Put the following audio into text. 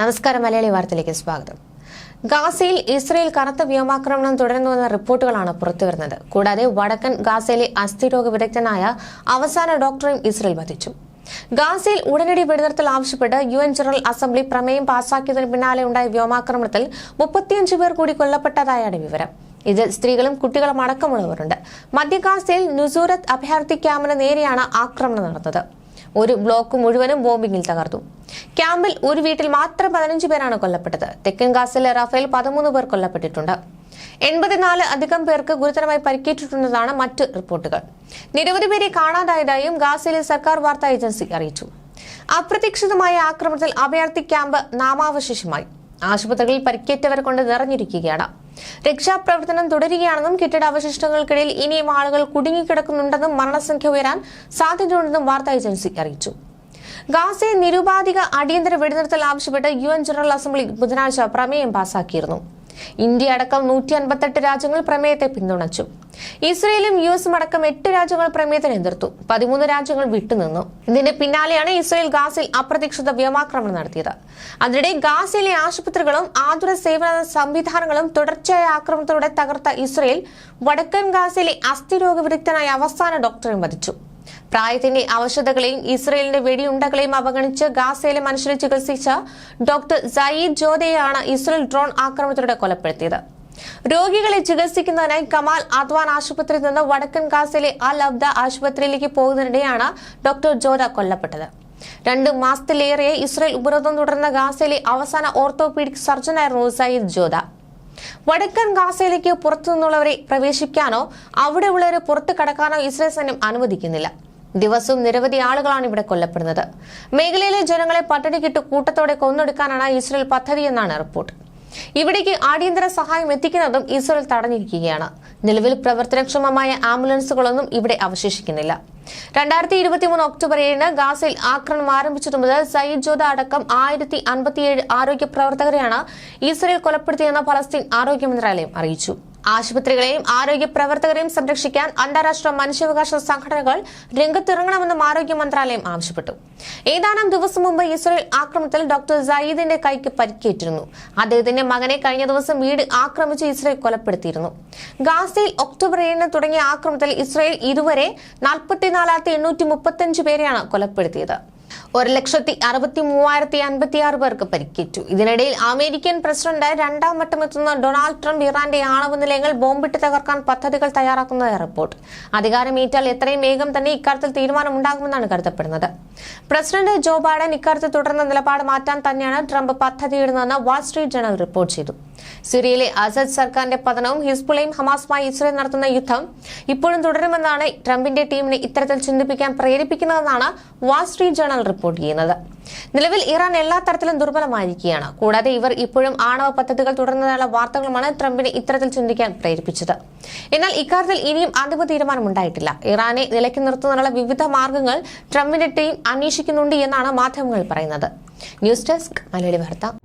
നമസ്കാരം മലയാളി വാർത്തയിലേക്ക് സ്വാഗതം. ഗാസയിൽ ഇസ്രയേൽ കനത്ത വ്യോമാക്രമണം തുടരുന്നുവെന്ന റിപ്പോർട്ടുകളാണ് പുറത്തുവരുന്നത്. കൂടാതെ വടക്കൻ ഗാസയിലെ അസ്ഥിരോഗ വിദഗ്ധനായ അവസാന ഡോക്ടറെയും ഇസ്രയേൽ വധിച്ചു. ഗാസയിൽ ഉടനടി വെടിനിർത്തൽ ആവശ്യപ്പെട്ട് യു എൻ ജനറൽ അസംബ്ലി പ്രമേയം പാസാക്കിയതിന് പിന്നാലെ ഉണ്ടായ വ്യോമാക്രമണത്തിൽ മുപ്പത്തിയഞ്ച് പേർ കൂടി കൊല്ലപ്പെട്ടതായാണ് വിവരം. ഇതിൽ സ്ത്രീകളും കുട്ടികളും അടക്കമുള്ളവരുണ്ട്. മധ്യ ഗാസയിൽ നുസൂരത്ത് അഭയാർത്ഥി ക്യാമ്പിന് നേരെയാണ് ആക്രമണം നടന്നത്. ഒരു ബ്ലോക്ക് മുഴുവനും ബോംബിങ്ങിൽ തകർത്തു. ക്യാമ്പിൽ ഒരു വീട്ടിൽ മാത്രം പതിനഞ്ച് പേരാണ് കൊല്ലപ്പെട്ടത്. തെക്കൻ ഗാസിലെ റഫേൽ പതിമൂന്ന് പേർ കൊല്ലപ്പെട്ടിട്ടുണ്ട്. എൺപത്തിനാല് അധികം പേർക്ക് ഗുരുതരമായി പരിക്കേറ്റിട്ടുണ്ടെന്നാണ് മറ്റ് റിപ്പോർട്ടുകൾ. നിരവധി പേരെ കാണാതായതായും ഗാസയിലെ സർക്കാർ വാർത്താ ഏജൻസി അറിയിച്ചു. അപ്രതീക്ഷിതമായ ആക്രമണത്തിൽ അഭയാർത്ഥി ക്യാമ്പ് നാമാവശേഷമായി. ആശുപത്രികളിൽ പരിക്കേറ്റവർ കൊണ്ട് നിറഞ്ഞിരിക്കുകയാണ്. രക്ഷാപ്രവർത്തനം തുടരുകയാണെന്നും കെട്ടിടാവശിഷ്ടങ്ങൾക്കിടയിൽ ഇനിയും ആളുകൾ കുടുങ്ങിക്കിടക്കുന്നുണ്ടെന്നും മരണസംഖ്യ ഉയരാൻ സാധ്യതയുണ്ടെന്നും വാർത്താ ഏജൻസി അറിയിച്ചു. ഗാസയെ നിരുപാധിക അടിയന്തര വെടിനിർത്തൽ ആവശ്യപ്പെട്ട് യു എൻ ജനറൽ അസംബ്ലി ബുധനാഴ്ച പ്രമേയം പാസാക്കിയിരുന്നു. ഇന്ത്യ അടക്കം നൂറ്റി അൻപത്തെട്ട് രാജ്യങ്ങൾ പ്രമേയത്തെ പിന്തുണച്ചു. ഇസ്രയേലും യു എസും അടക്കം എട്ട് രാജ്യങ്ങൾ പ്രമേയത്തിന് എതിർത്തു. പതിമൂന്ന് രാജ്യങ്ങൾ വിട്ടുനിന്നു. ഇതിന് പിന്നാലെയാണ് ഇസ്രയേൽ ഗാസിൽ അപ്രതീക്ഷിത വ്യോമാക്രമണം നടത്തിയത്. അതിനിടെ ഗാസയിലെ ആശുപത്രികളും ആതുര സേവന സംവിധാനങ്ങളും തുടർച്ചയായ ആക്രമണത്തിലൂടെ തകർത്ത ഇസ്രയേൽ വടക്കൻ ഗാസയിലെ അസ്ഥിരോഗ വിദഗ്ധനായ അവസാന ഡോക്ടറെയും വധിച്ചു. പ്രായത്തിന്റെ അവശതകളെയും ഇസ്രയേലിന്റെ വെടിയുണ്ടകളെയും അവഗണിച്ച് ഗാസയിലെ മനുഷ്യരെ ചികിത്സിച്ച ഡോക്ടർ സയീദ് ജോദയാണ് ഇസ്രയേൽ ഡ്രോൺ ആക്രമണത്തിലൂടെ കൊലപ്പെടുത്തിയത്. രോഗികളെ ചികിത്സിക്കുന്നതിനായി കമാൽ അദ്വാൻ ആശുപത്രിയിൽ നിന്ന് വടക്കൻ ഗാസയിലെ അൽ അബ്ദ ആശുപത്രിയിലേക്ക് പോകുന്നതിനിടെയാണ് ഡോക്ടർ ജോദ കൊല്ലപ്പെട്ടത്. രണ്ട് മാസത്തിലേറെ ഇസ്രയേൽ ഉപരോധം തുടർന്ന ഗാസയിലെ അവസാന ഓർത്തോപീഡിക് സർജനായിരുന്നു സയ്യിദ് ജോദ. വടക്കൻ ഗാസയിലേക്ക് പുറത്തുനിന്നുള്ളവരെ പ്രവേശിക്കാനോ അവിടെ ഉള്ളവരെ പുറത്തു കടക്കാനോ ഇസ്രയേൽ സൈന്യം അനുവദിക്കുന്നില്ല. ദിവസവും നിരവധി ആളുകളാണ് ഇവിടെ കൊല്ലപ്പെടുന്നത്. മേഖലയിലെ ജനങ്ങളെ പട്ടിണിക്കിട്ട് കൂട്ടത്തോടെ കൊന്നൊടുക്കാനാണ് ഇസ്രയേൽ പദ്ധതിയെന്നാണ് റിപ്പോർട്ട്. ഇവിടേക്ക് അടിയന്തര സഹായം എത്തിക്കുന്നതും ഇസ്രയേൽ തടഞ്ഞിരിക്കുകയാണ്. നിലവിൽ പ്രവർത്തനക്ഷമമായ ആംബുലൻസുകളൊന്നും ഇവിടെ അവശേഷിക്കുന്നില്ല. രണ്ടായിരത്തി ഇരുപത്തിമൂന്ന് ഒക്ടോബർ ഏഴിന് ഗാസയിൽ ആക്രമണം ആരംഭിച്ചതു മുതൽ സയ്യിദ് ജോദ അടക്കം ആയിരത്തി അൻപത്തിയേഴ് ആരോഗ്യ പ്രവർത്തകരെയാണ് ഇസ്രയേൽ കൊലപ്പെടുത്തിയെന്ന് ഫലസ്തീൻ ആരോഗ്യ മന്ത്രാലയം അറിയിച്ചു. ആശുപത്രികളെയും ആരോഗ്യ പ്രവർത്തകരെയും സംരക്ഷിക്കാൻ അന്താരാഷ്ട്ര മനുഷ്യാവകാശ സംഘടനകൾ രംഗത്തിറങ്ങണമെന്നും ആരോഗ്യ മന്ത്രാലയം ആവശ്യപ്പെട്ടു. ഏതാനും ദിവസം മുമ്പ് ഇസ്രയേൽ ആക്രമണത്തിൽ ഡോക്ടർ സയീദിന്റെ കൈക്ക് പരിക്കേറ്റിരുന്നു. അദ്ദേഹത്തിന്റെ മകനെ കഴിഞ്ഞ ദിവസം വീട് ആക്രമിച്ച് ഇസ്രയേൽ കൊലപ്പെടുത്തിയിരുന്നു. ഗാസയിൽ ഒക്ടോബർ ഏഴിന് തുടങ്ങിയ ആക്രമണത്തിൽ ഇസ്രയേൽ ഇതുവരെ നാൽപ്പത്തിനാലായിരത്തി എണ്ണൂറ്റി മുപ്പത്തഞ്ച് പേരെയാണ് കൊലപ്പെടുത്തിയത്. ഒരു ലക്ഷത്തി അറുപത്തി മൂവായിരത്തി അൻപത്തി ആറ് പേർക്ക് പരിക്കേറ്റു. ഇതിനിടയിൽ അമേരിക്കൻ പ്രസിഡന്റ് രണ്ടാം വട്ടം എത്തുന്ന ഡൊണാൾഡ് ട്രംപ് ഇറാന്റെ ആണവ നിലയങ്ങൾ ബോംബിട്ട് തകർക്കാൻ പദ്ധതികൾ തയ്യാറാക്കുന്നതായി റിപ്പോർട്ട്. അധികാരമേറ്റാൽ എത്രയും വേഗം തന്നെ ഇക്കാര്യത്തിൽ തീരുമാനമുണ്ടാകുമെന്നാണ് കരുതപ്പെടുന്നത്. പ്രസിഡന്റ് ജോ ബൈഡൻ ഇക്കാര്യത്തിൽ തുടർന്ന നിലപാട് മാറ്റാൻ തന്നെയാണ് ട്രംപ് പദ്ധതിയിടുന്നതെന്ന് വാൾ സ്ട്രീറ്റ് ജേണൽ റിപ്പോർട്ട് ചെയ്തു. സിറിയയിലെ അസദ് സർക്കാരിന്റെ പതനവും ഹിസ്ബുളയും ഹമാസുമായി ഇസ്രയേൽ നടത്തുന്ന യുദ്ധം ഇപ്പോഴും തുടരുമെന്നാണ് ട്രംപിന്റെ ടീമിനെ ഇത്തരത്തിൽ ചിന്തിപ്പിക്കാൻ പ്രേരിപ്പിക്കുന്നതെന്നാണ് വാൾസ്ട്രീറ്റ് ജേണൽ റിപ്പോർട്ട് ചെയ്യുന്നത്. നിലവിൽ ഇറാൻ എല്ലാ തരത്തിലും ദുർബലമായിരിക്കുകയാണ്. കൂടാതെ ഇവർ ഇപ്പോഴും ആണവ പദ്ധതികൾ തുടർന്നതിനുള്ള വാർത്തകളുമാണ് ട്രംപിനെ ഇത്തരത്തിൽ ചിന്തിക്കാൻ പ്രേരിപ്പിച്ചത്. എന്നാൽ ഇക്കാര്യത്തിൽ ഇനിയും അന്തിമ തീരുമാനമുണ്ടായിട്ടില്ല. ഇറാനെ നിലയ്ക്ക് നിർത്തുന്നതിനുള്ള വിവിധ മാർഗങ്ങൾ ട്രംപിന്റെ ടീം അന്വേഷിക്കുന്നുണ്ട് എന്നാണ് മാധ്യമങ്ങൾ പറയുന്നത്. ന്യൂസ് ഡെസ്ക് മലയാളി വാർത്ത.